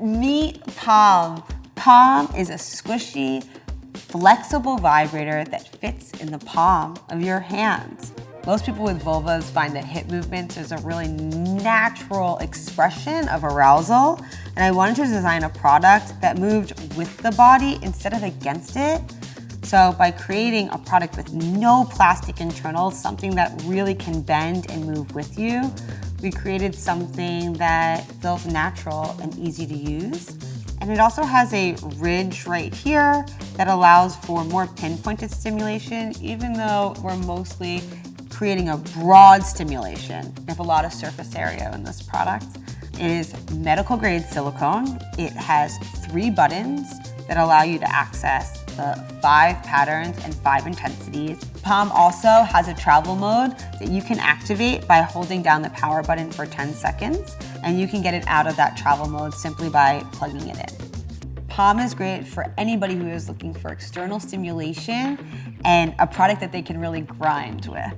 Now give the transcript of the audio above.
Meet Palm. Palm is a squishy, flexible vibrator that fits in the palm of your hands. Most people with vulvas find that hip movements is a really natural expression of arousal, and I wanted to design a product that moved with the body instead of against it. So, by creating a product with no plastic internals, something that really can bend and move with you, we created something that feels natural and easy to use. And it also has a ridge right here that allows for more pinpointed stimulation, even though we're mostly creating a broad stimulation. We have a lot of surface area in this product. It is medical grade silicone. It has three buttons that allow you to access the five patterns and five intensities. Palm also has a travel mode that you can activate by holding down the power button for 10 seconds, and you can get it out of that travel mode simply by plugging it in. Palm is great for anybody who is looking for external stimulation and a product that they can really grind with.